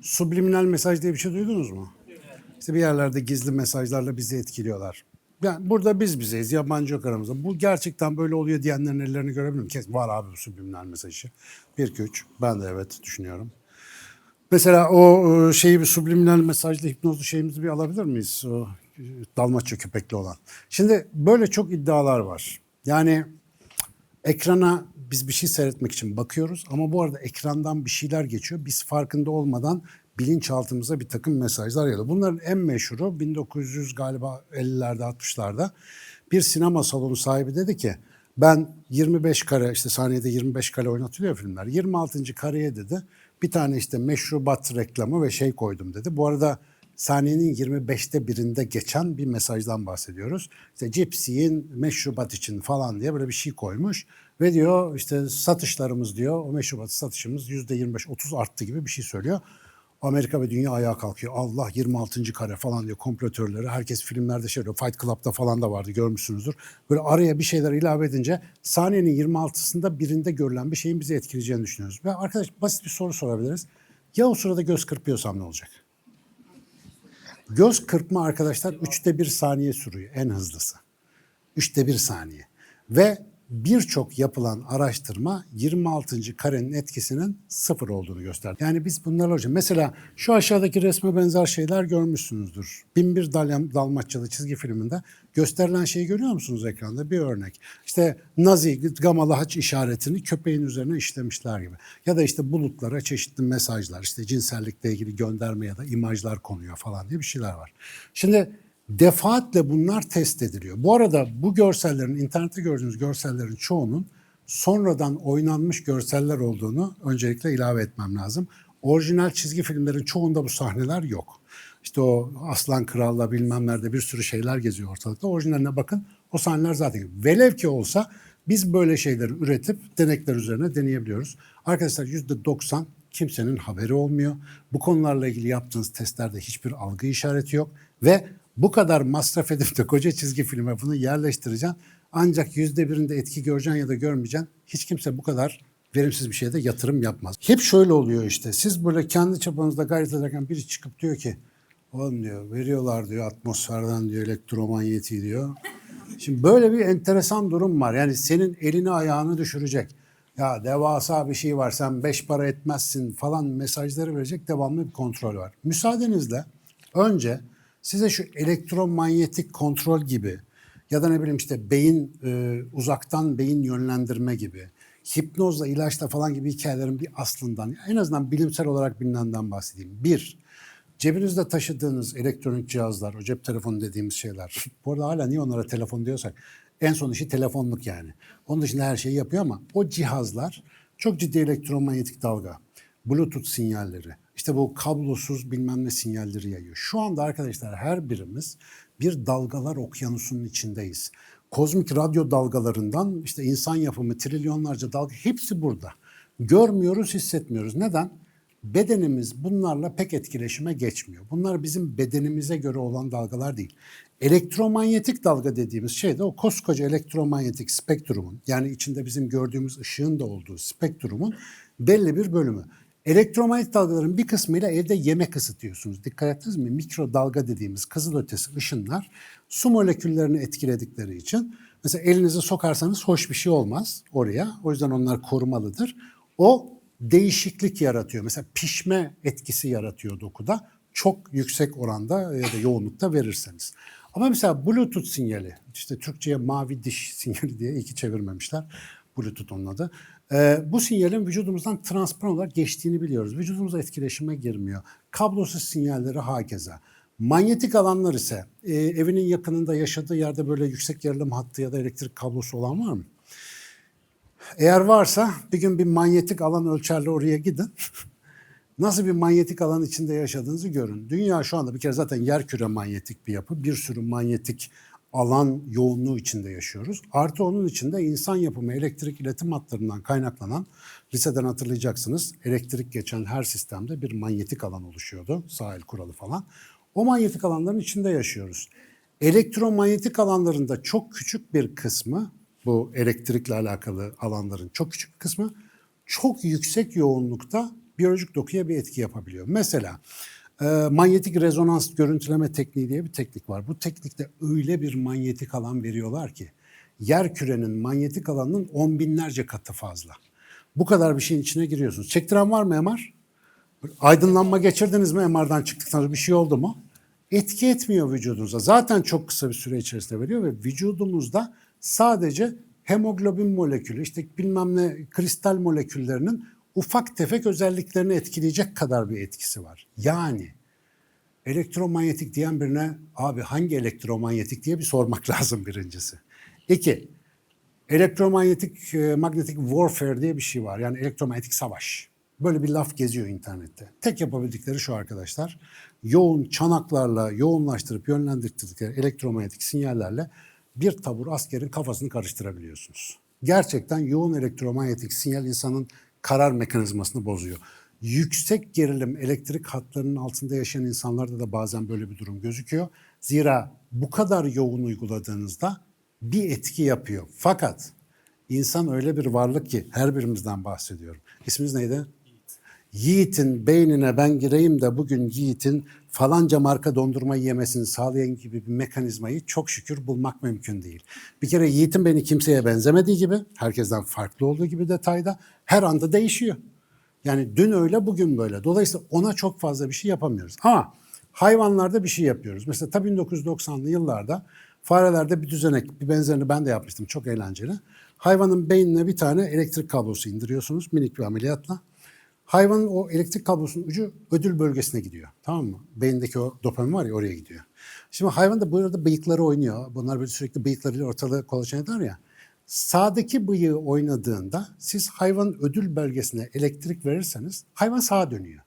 Subliminal mesaj diye bir şey duydunuz mu? İşte bir yerlerde gizli mesajlarla bizi etkiliyorlar. Yani burada biz bizeyiz, yabancı yok aramızda. Bu gerçekten böyle oluyor diyenlerin ellerini görebilir miyim? Kesin var abi subliminal mesajı. 1 2 3. Ben de evet düşünüyorum. Mesela o e, şeyi bir subliminal mesajlı hipnozlu şeyimizi bir alabilir miyiz? O e, Dalmaçya köpekli olan. Şimdi böyle çok iddialar var. Yani ekrana biz bir şey seyretmek için bakıyoruz ama bu arada ekrandan bir şeyler geçiyor. Biz farkında olmadan bilinçaltımıza bir takım mesajlar geliyor. Bunların en meşhuru 1900 galiba 50'lerde 60'larda bir sinema salonu sahibi dedi ki ben 25 kare işte saniyede 25 kare oynatılıyor filmler. 26. kareye dedi bir tane işte meşrubat reklamı ve şey koydum dedi. Bu arada saniyenin 25'te birinde geçen bir mesajdan bahsediyoruz. İşte cips yiyin meşrubat için falan diye böyle bir şey koymuş. Ve diyor işte satışlarımız diyor o meşrubat satışımız %25-30 arttı gibi bir şey söylüyor. Amerika ve dünya ayağa kalkıyor. Allah 26. kare falan diyor komplo Herkes filmlerde şey diyor. Fight Club'da falan da vardı görmüşsünüzdür. Böyle araya bir şeyler ilave edince saniyenin 26'sında birinde görülen bir şeyin bizi etkileyeceğini düşünüyoruz. Ve arkadaş basit bir soru sorabiliriz. Ya o sırada göz kırpıyorsam ne olacak? Göz kırpma arkadaşlar üçte bir saniye sürüyor en hızlısı. Üçte bir saniye. Ve birçok yapılan araştırma 26. karenin etkisinin sıfır olduğunu gösterdi. Yani biz bunlarla hocam mesela şu aşağıdaki resme benzer şeyler görmüşsünüzdür. Binbir Dal Dalmaçyalı çizgi filminde gösterilen şeyi görüyor musunuz ekranda? Bir örnek. İşte Nazi gamalı haç işaretini köpeğin üzerine işlemişler gibi. Ya da işte bulutlara çeşitli mesajlar, işte cinsellikle ilgili gönderme ya da imajlar konuyor falan diye bir şeyler var. Şimdi defaatle bunlar test ediliyor. Bu arada bu görsellerin, internette gördüğünüz görsellerin çoğunun sonradan oynanmış görseller olduğunu öncelikle ilave etmem lazım. Orijinal çizgi filmlerin çoğunda bu sahneler yok. İşte o Aslan Kral'la bilmem nerede bir sürü şeyler geziyor ortalıkta. Orijinaline bakın o sahneler zaten. Velev ki olsa biz böyle şeyleri üretip denekler üzerine deneyebiliyoruz. Arkadaşlar %90 kimsenin haberi olmuyor. Bu konularla ilgili yaptığınız testlerde hiçbir algı işareti yok. Ve bu kadar masraf edip de koca çizgi filme bunu yerleştireceksin. Ancak yüzde birinde etki göreceksin ya da görmeyeceksin. Hiç kimse bu kadar verimsiz bir şeye de yatırım yapmaz. Hep şöyle oluyor işte. Siz böyle kendi çabanızda gayret ederken biri çıkıp diyor ki oğlum diyor veriyorlar diyor atmosferden diyor elektromanyeti diyor. Şimdi böyle bir enteresan durum var. Yani senin elini ayağını düşürecek. Ya devasa bir şey var sen beş para etmezsin falan mesajları verecek devamlı bir kontrol var. Müsaadenizle önce size şu elektromanyetik kontrol gibi ya da ne bileyim işte beyin e, uzaktan beyin yönlendirme gibi hipnozla ilaçla falan gibi hikayelerin bir aslından en azından bilimsel olarak bilinenden bahsedeyim. Bir, cebinizde taşıdığınız elektronik cihazlar, o cep telefonu dediğimiz şeyler. Bu arada hala niye onlara telefon diyorsak en son işi telefonluk yani. Onun dışında her şeyi yapıyor ama o cihazlar çok ciddi elektromanyetik dalga, bluetooth sinyalleri, işte bu kablosuz bilmem ne sinyalleri yayıyor. Şu anda arkadaşlar her birimiz bir dalgalar okyanusunun içindeyiz. Kozmik radyo dalgalarından işte insan yapımı trilyonlarca dalga hepsi burada. Görmüyoruz, hissetmiyoruz. Neden? Bedenimiz bunlarla pek etkileşime geçmiyor. Bunlar bizim bedenimize göre olan dalgalar değil. Elektromanyetik dalga dediğimiz şey de o koskoca elektromanyetik spektrumun yani içinde bizim gördüğümüz ışığın da olduğu spektrumun belli bir bölümü. Elektromanyetik dalgaların bir kısmıyla evde yemek ısıtıyorsunuz. Dikkat ettiniz mi? Mikrodalga dediğimiz kızılötesi ışınlar su moleküllerini etkiledikleri için mesela elinizi sokarsanız hoş bir şey olmaz oraya. O yüzden onlar korumalıdır. O değişiklik yaratıyor. Mesela pişme etkisi yaratıyor dokuda. Çok yüksek oranda ya da yoğunlukta verirseniz. Ama mesela Bluetooth sinyali, işte Türkçe'ye mavi diş sinyali diye iki çevirmemişler. Bluetooth onun adı. Ee, bu sinyalin vücudumuzdan transparan olarak geçtiğini biliyoruz. Vücudumuza etkileşime girmiyor. Kablosuz sinyalleri hakeza. Manyetik alanlar ise e, evinin yakınında yaşadığı yerde böyle yüksek gerilim hattı ya da elektrik kablosu olan var mı? Eğer varsa bir gün bir manyetik alan ölçerle oraya gidin. Nasıl bir manyetik alan içinde yaşadığınızı görün. Dünya şu anda bir kere zaten yer küre manyetik bir yapı. Bir sürü manyetik alan yoğunluğu içinde yaşıyoruz. Artı onun içinde insan yapımı elektrik iletim hatlarından kaynaklanan, liseden hatırlayacaksınız, elektrik geçen her sistemde bir manyetik alan oluşuyordu. Sahil kuralı falan. O manyetik alanların içinde yaşıyoruz. Elektromanyetik alanlarında çok küçük bir kısmı, bu elektrikle alakalı alanların çok küçük kısmı, çok yüksek yoğunlukta biyolojik dokuya bir etki yapabiliyor. Mesela e, manyetik rezonans görüntüleme tekniği diye bir teknik var. Bu teknikte öyle bir manyetik alan veriyorlar ki yer kürenin manyetik alanının on binlerce katı fazla. Bu kadar bir şeyin içine giriyorsunuz. Çektiren var mı MR? Aydınlanma geçirdiniz mi MR'dan çıktıktan sonra bir şey oldu mu? Etki etmiyor vücudunuza. Zaten çok kısa bir süre içerisinde veriyor ve vücudumuzda sadece hemoglobin molekülü, işte bilmem ne kristal moleküllerinin ufak tefek özelliklerini etkileyecek kadar bir etkisi var. Yani elektromanyetik diyen birine abi hangi elektromanyetik diye bir sormak lazım birincisi. İki, elektromanyetik e, magnetic warfare diye bir şey var. Yani elektromanyetik savaş. Böyle bir laf geziyor internette. Tek yapabildikleri şu arkadaşlar. Yoğun çanaklarla yoğunlaştırıp yönlendirdikleri elektromanyetik sinyallerle bir tabur askerin kafasını karıştırabiliyorsunuz. Gerçekten yoğun elektromanyetik sinyal insanın karar mekanizmasını bozuyor. Yüksek gerilim elektrik hatlarının altında yaşayan insanlarda da bazen böyle bir durum gözüküyor. Zira bu kadar yoğun uyguladığınızda bir etki yapıyor. Fakat insan öyle bir varlık ki her birimizden bahsediyorum. İsminiz neydi? Yiğit'in beynine ben gireyim de bugün Yiğit'in falanca marka dondurma yemesini sağlayan gibi bir mekanizmayı çok şükür bulmak mümkün değil. Bir kere Yiğit'in beni kimseye benzemediği gibi, herkesten farklı olduğu gibi detayda her anda değişiyor. Yani dün öyle bugün böyle. Dolayısıyla ona çok fazla bir şey yapamıyoruz. Ama hayvanlarda bir şey yapıyoruz. Mesela tabii 1990'lı yıllarda farelerde bir düzenek, bir benzerini ben de yapmıştım. Çok eğlenceli. Hayvanın beynine bir tane elektrik kablosu indiriyorsunuz minik bir ameliyatla. Hayvanın o elektrik kablosunun ucu ödül bölgesine gidiyor. Tamam mı? Beyindeki o dopamin var ya oraya gidiyor. Şimdi hayvan da bu arada bıyıkları oynuyor. Bunlar böyle sürekli bıyıklarıyla ortalığı kolaçan eder ya. Sağdaki bıyığı oynadığında siz hayvanın ödül bölgesine elektrik verirseniz hayvan sağa dönüyor.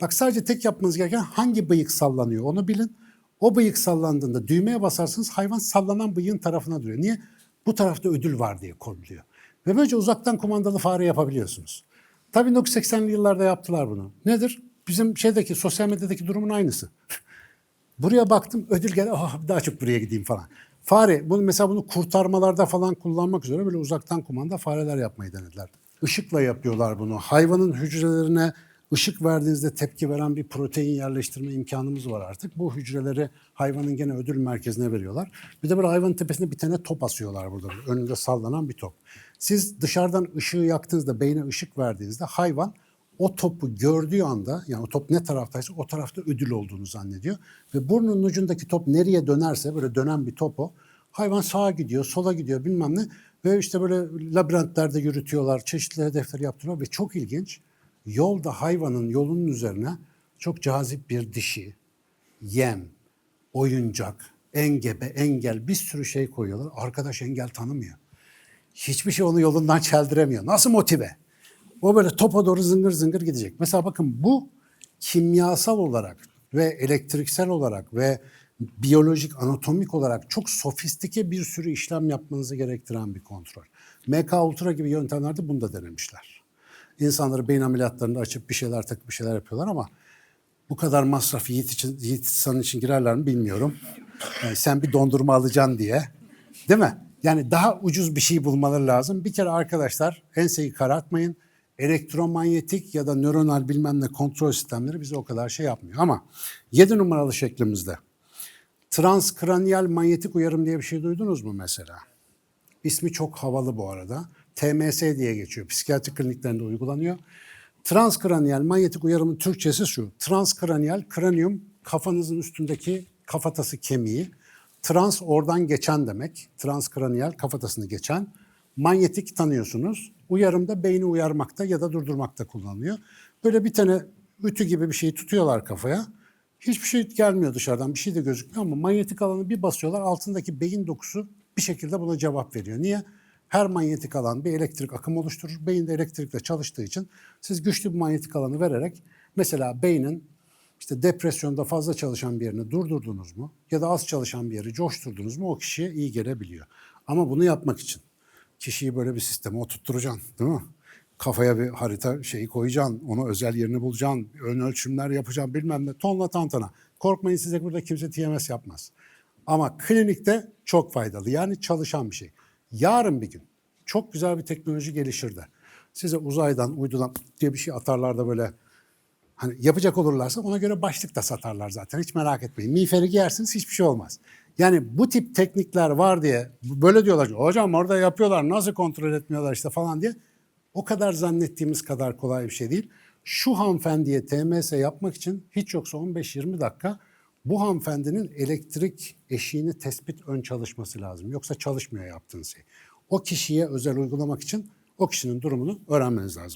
Bak sadece tek yapmanız gereken hangi bıyık sallanıyor onu bilin. O bıyık sallandığında düğmeye basarsınız hayvan sallanan bıyığın tarafına duruyor. Niye? Bu tarafta ödül var diye kolluyor. Ve böylece uzaktan kumandalı fare yapabiliyorsunuz. Tabii 1980'li yıllarda yaptılar bunu. Nedir? Bizim şeydeki sosyal medyadaki durumun aynısı. Buraya baktım ödül geldi. Oh, daha çok buraya gideyim falan. Fare, bunu mesela bunu kurtarmalarda falan kullanmak üzere böyle uzaktan kumanda fareler yapmayı denediler. Işıkla yapıyorlar bunu. Hayvanın hücrelerine ışık verdiğinizde tepki veren bir protein yerleştirme imkanımız var artık. Bu hücreleri hayvanın gene ödül merkezine veriyorlar. Bir de böyle hayvanın tepesine bir tane top asıyorlar burada. Önünde sallanan bir top. Siz dışarıdan ışığı yaktığınızda, beyne ışık verdiğinizde hayvan o topu gördüğü anda yani o top ne taraftaysa o tarafta ödül olduğunu zannediyor. Ve burnunun ucundaki top nereye dönerse böyle dönen bir top o. Hayvan sağa gidiyor, sola gidiyor bilmem ne. Ve işte böyle labirentlerde yürütüyorlar, çeşitli hedefler yaptırıyorlar ve çok ilginç. Yolda hayvanın yolunun üzerine çok cazip bir dişi, yem, oyuncak, engebe, engel bir sürü şey koyuyorlar. Arkadaş engel tanımıyor. Hiçbir şey onu yolundan çeldiremiyor. Nasıl motive? O böyle topa doğru zıngır zıngır gidecek. Mesela bakın bu kimyasal olarak ve elektriksel olarak ve biyolojik, anatomik olarak çok sofistike bir sürü işlem yapmanızı gerektiren bir kontrol. MK Ultra gibi yöntemlerde bunu da denemişler. İnsanları beyin ameliyatlarında açıp bir şeyler takıp bir şeyler yapıyorlar ama bu kadar masraf Yiğit, için, Yiğit insanın için girerler mi bilmiyorum. Yani sen bir dondurma alacaksın diye. Değil mi? Yani daha ucuz bir şey bulmaları lazım. Bir kere arkadaşlar enseyi karartmayın. Elektromanyetik ya da nöronal bilmem ne kontrol sistemleri bize o kadar şey yapmıyor. Ama 7 numaralı şeklimizde transkraniyal manyetik uyarım diye bir şey duydunuz mu mesela? İsmi çok havalı bu arada. TMS diye geçiyor. Psikiyatri kliniklerinde uygulanıyor. Transkraniyal manyetik uyarımın Türkçesi şu. Transkraniyal, kranium kafanızın üstündeki kafatası kemiği. Trans oradan geçen demek. Transkraniyal kafatasını geçen. Manyetik tanıyorsunuz. Uyarım da beyni uyarmakta ya da durdurmakta kullanılıyor. Böyle bir tane ütü gibi bir şeyi tutuyorlar kafaya. Hiçbir şey gelmiyor dışarıdan, bir şey de gözükmüyor ama manyetik alanı bir basıyorlar. Altındaki beyin dokusu bir şekilde buna cevap veriyor. Niye? Her manyetik alan bir elektrik akımı oluşturur. Beyin de elektrikle çalıştığı için siz güçlü bir manyetik alanı vererek mesela beynin işte depresyonda fazla çalışan bir yerini durdurdunuz mu ya da az çalışan bir yeri coşturdunuz mu o kişiye iyi gelebiliyor. Ama bunu yapmak için kişiyi böyle bir sisteme oturtturacaksın değil mi? Kafaya bir harita şeyi koyacaksın, ona özel yerini bulacaksın, ön ölçümler yapacaksın bilmem ne tonla tantana. Korkmayın size burada kimse TMS yapmaz. Ama klinikte çok faydalı yani çalışan bir şey. Yarın bir gün çok güzel bir teknoloji gelişir de size uzaydan, uydudan diye bir şey atarlar da böyle Hani yapacak olurlarsa ona göre başlık da satarlar zaten. Hiç merak etmeyin. Miğferi giyersiniz hiçbir şey olmaz. Yani bu tip teknikler var diye böyle diyorlar. Hocam orada yapıyorlar nasıl kontrol etmiyorlar işte falan diye. O kadar zannettiğimiz kadar kolay bir şey değil. Şu hanımefendiye TMS yapmak için hiç yoksa 15-20 dakika bu hanımefendinin elektrik eşiğini tespit ön çalışması lazım. Yoksa çalışmıyor yaptığınız şey. O kişiye özel uygulamak için o kişinin durumunu öğrenmeniz lazım.